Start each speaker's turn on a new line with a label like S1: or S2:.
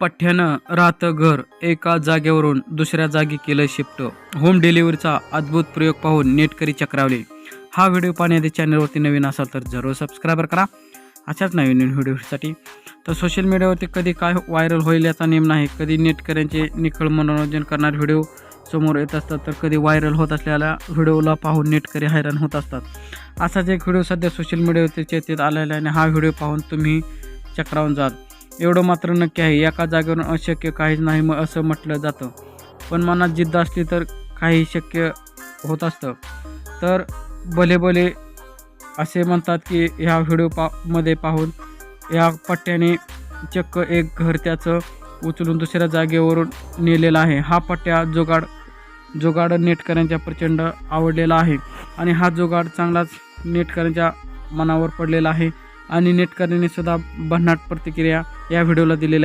S1: पठ्ठ्यानं राहतं घर एका जागेवरून दुसऱ्या जागी केलं शिफ्ट. होम डिलिव्हरीचा अद्भुत प्रयोग पाहून नेटकरी चक्रावले. हा व्हिडिओ पाहण्याआधी चॅनलवरती नवीन असाल तर जरूर सबस्क्राईबर करा. अशाच नवीन नवीन व्हिडिओसाठी. तर सोशल मीडियावरती कधी काय व्हायरल होईल याचा नेम नाही. कधी नेटकऱ्यांचे निखळ मनोरंजन करणारे व्हिडिओ समोर येत असतात तर कधी व्हायरल होत असलेल्या व्हिडिओला पाहून नेटकरी हैराण होत असतात. असाच एक व्हिडिओ सध्या सोशल मीडियावरती चर्चेत आलेला आहे आणि हा व्हिडिओ पाहून तुम्ही चक्रावून जाल. एवढं मात्र नक्की आहे. एका जागेवरून अशक्य काहीच नाही मग असं म्हटलं जातं. पण मनात जिद्द असली तर काही शक्य होत असतं. तर भले भले असे म्हणतात की ह्या व्हिडिओ पा मध्ये पाहून या पट्ट्याने चक्क एक घर त्याचं उचलून दुसऱ्या जागेवरून नेलेला आहे. हा पट्ट्या जुगाड जुगाड नेटकऱ्यांच्या प्रचंड आवडलेला आहे. आणि हा जुगाड चांगलाच नेटकऱ्यांच्या मनावर पडलेला आहे. आणि नेटकऱ्यांनी सुद्धा भन्नाट प्रतिक्रिया या व्हिडिओला दिलेल्या